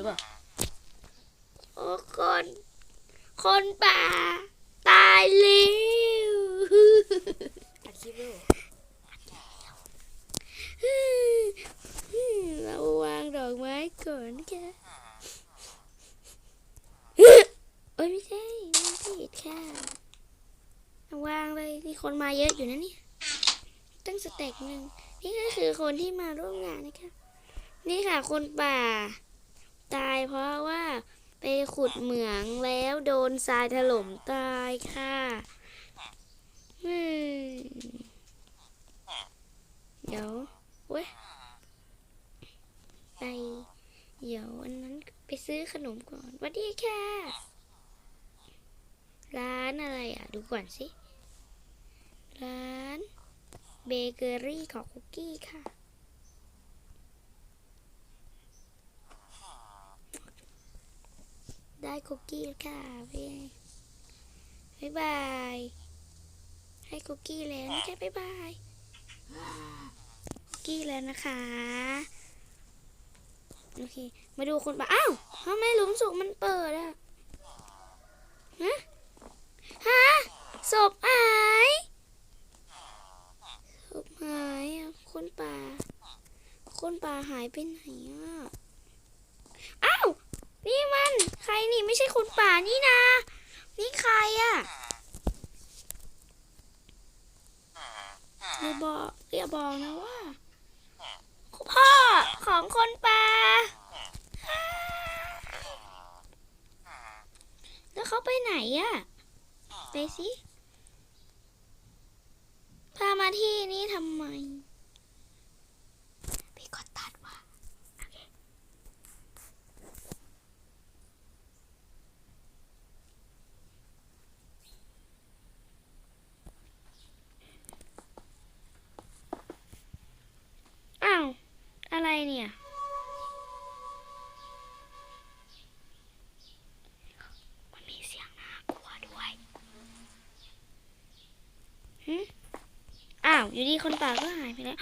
รือเปล่าโอ้คน คนป่า ตายแล้วอัดคลิปด้วยเหรอเราวางดอกไม้ก่อนนะคะโอ้ยไม่ใช่ไม่ผิดค่ะเอาวางเลยมีคนมาเยอะอยู่นะเนี่ยตั้งสเต็กหนึ่งนี่ก็คือคนที่มาร่วมงานนะคะนี่ค่ะคนป่า ตายเพราะว่าไปขุดเหมืองแล้วโดนทรายถล่มตายค่ะเดี๋ยวเว้ย ไป เดี๋ยววันนั้นไปซื้อขนมก่อนวัสดีค่ะ ร้านอะไรอะ ดูก่อนสิ ร้านเบเกอรี่ของคุกกี้ค่ะ ได้คุกกี้ค่ะพี่บ๊ายบาย ให้คุกกี้แล้วนะจ๊ะบ๊ายบายคุกกี้แล้วนะคะ โอเค มาดูคนป่าอ้าวทำไมหลุมศพมันเปิดอะฮะฮะศพหายศพหายอะคนป่า คนป่าหายไปไหนอะอ้าว นี่มันใครนี่ไม่ใช่คนป่านี่นะ นี่ใครอะอย่าบอกอย่าบอกนะว่าพ่อของคนป่าแล้วเขาไปไหนอะไปสิพามาที่นี่ทำไม อ้าว อยู่ดีคนป่าก็หายไปแล้ว